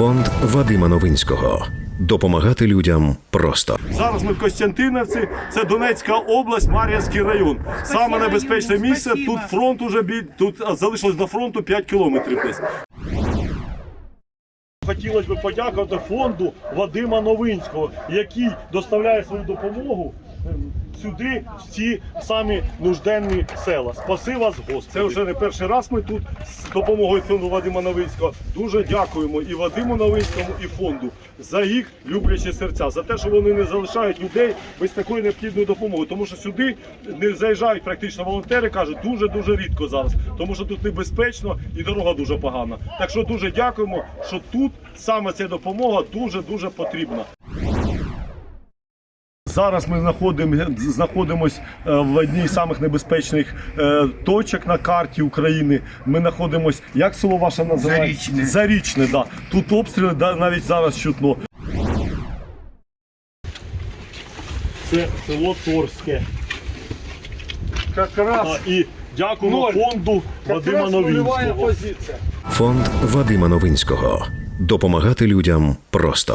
Фонд Вадима Новинського. Допомагати людям просто. Зараз ми в Костянтинівці, це Донецька область, Мар'їнський район. Саме небезпечне місце. Тут фронт уже бі... тут залишилось до фронту 5 кілометрів десь. Хотілося б подякувати фонду Вадима Новинського, який доставляє свою допомогу сюди, в ці самі нужденні села. Спаси вас, Господи. Це вже не перший раз ми тут з допомогою фонду Вадима Новинського. Дуже дякуємо і Вадиму Новинському, і фонду за їх люблячі серця, за те, що вони не залишають людей без такої необхідної допомоги. Тому що сюди не заїжджають практично волонтери, кажуть, дуже дуже рідко зараз, тому що тут небезпечно і дорога дуже погана. Так що дуже дякуємо, що тут саме ця допомога дуже дуже потрібна. Зараз ми знаходимо, знаходимося е, в одній з самих небезпечних е, точок на карті України. Ми знаходимося, як село ваше називається? Зарічне. Зарічне, да. Тут обстріли да, навіть зараз чутно. Це село Торське. Якраз, А, і дякуємо Ноль. фонду Вадима якраз нульова Новинського. позиція. Фонд Вадима Новинського. Допомагати людям просто.